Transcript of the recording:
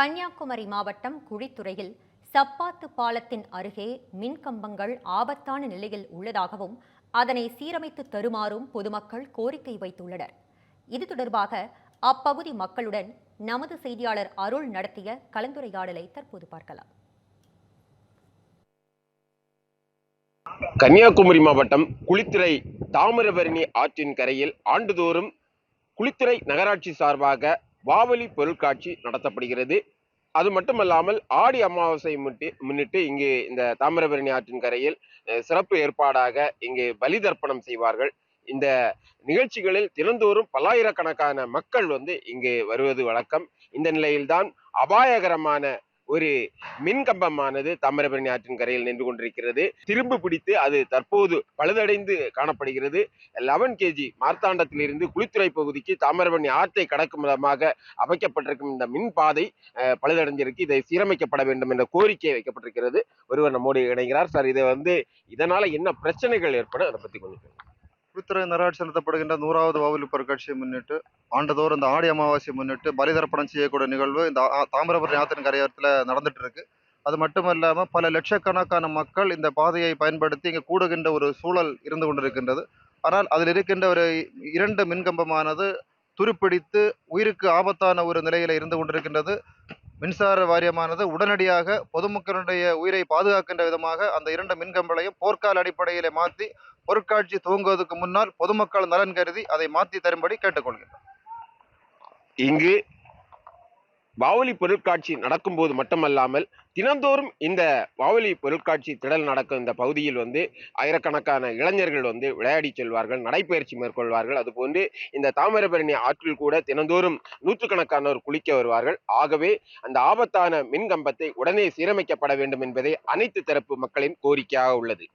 கன்னியாகுமரி மாவட்டம் குழித்துறையில் சப்பாத்து பாலத்தின் அருகே மின்கம்பங்கள் ஆபத்தான நிலையில் உள்ளதாகவும் அதனை சீரமைத்து தருமாறும் பொதுமக்கள் கோரிக்கை வைத்துள்ளனர். இது தொடர்பாக அப்பகுதி மக்களுடன் நமது செய்தியாளர் அருள் நடத்திய கலந்துரையாடலை தற்போது பார்க்கலாம். கன்னியாகுமரி மாவட்டம் குளித்துறை தாமிரபரணி ஆற்றின் கரையில் ஆண்டுதோறும் குளித்துறை நகராட்சி சார்பாக வாவலி பொருட்காட்சி நடத்தப்படுகிறது. அது மட்டுமல்லாமல் ஆடி அமாவாசை முன்னிட்டு முன்னிட்டு இங்கு இந்த தாமிரபரணி ஆற்றின் கரையில் சிறப்பு ஏற்பாடாக இங்கு பலி தர்ப்பணம் செய்வார்கள். இந்த நிகழ்ச்சிகளில் தினந்தோறும் பல்லாயிரக்கணக்கான மக்கள் வந்து இங்கு வருவது வழக்கம். இந்த நிலையில்தான் அபாயகரமான ஒரு மின்கம்பமானது தாமிரபரணி ஆற்றின் கரையில் நின்று கொண்டிருக்கிறது. திரும்பு பிடித்து அது தற்போது பழுதடைந்து காணப்படுகிறது. லெவன் கேஜி மார்த்தாண்டத்திலிருந்து குளித்துறை பகுதிக்கு தாமிரபரணி ஆற்றை கடக்கும் விதமாக அமைக்கப்பட்டிருக்கும் இந்த மின் பாதை பழுதடைஞ்சிருக்கு. இதை சீரமைக்கப்பட வேண்டும் என்ற கோரிக்கை வைக்கப்பட்டிருக்கிறது. ஒருவர் நம்மோடு இணைகிறார். சார் இதை வந்து இதனால என்ன பிரச்சனைகள் ஏற்படும்? அதை பத்தி கொஞ்சம் சொல்லுங்க. குளித்துறை நகராட்சி நூறாவது வாவலி பொருட்காட்சியை முன்னிட்டு ஆண்டுதோறும் இந்த ஆடி அமாவாசையை முன்னிட்டு பலிதர்ப்பணம் செய்யக்கூடிய நிகழ்வு இந்த ஆ- தாமிரபரணி ஆற்றின் கரையோரத்தில் நடந்துட்டு இருக்கு அது மட்டும் இல்லாமல் பல லட்சக்கணக்கான மக்கள் இந்த பாதையை பயன்படுத்தி இங்கே கூடுகின்ற ஒரு சூழல் இருந்து கொண்டிருக்கின்றது ஆனால் அதில் இருக்கின்ற ஒரு இரண்டு மின்கம்பமானது துருப்பிடித்து உயிருக்கு ஆபத்தான ஒரு நிலையில் இருந்து கொண்டிருக்கின்றது மின்சார வாரியமானது உடனடியாக பொதுமக்களுடைய உயிரை பாதுகாக்கின்ற விதமாக அந்த இரண்டு மின்கம்பளையும் போர்க்கால அடிப்படையிலே மாற்றி பொருட்காட்சி துவங்குவதற்கு முன்னால் பொதுமக்கள் நலன் கருதி அதை மாற்றி தரும்படி கேட்டுக்கொள்கிறேன் இங்கு வாவலி பொருட்காட்சி நடக்கும்போது மட்டுமல்லாமல் தினந்தோறும் இந்த வாவலி பொருட்காட்சி திடல் நடக்கும் இந்த பகுதியில் வந்து ஆயிரக்கணக்கான இளைஞர்கள் வந்து விளையாடி செல்வார்கள் நடைப்பயிற்சி மேற்கொள்வார்கள். அதுபோன்று இந்த தாமிரபரணி ஆற்றில் கூட தினந்தோறும் நூற்றுக்கணக்கானோர் குளிக்க வருவார்கள். ஆகவே அந்த ஆபத்தான மின் கம்பத்தை உடனே சீரமைக்கப்பட வேண்டும் என்பதே அனைத்து தரப்பு மக்களின் கோரிக்கையாக உள்ளது.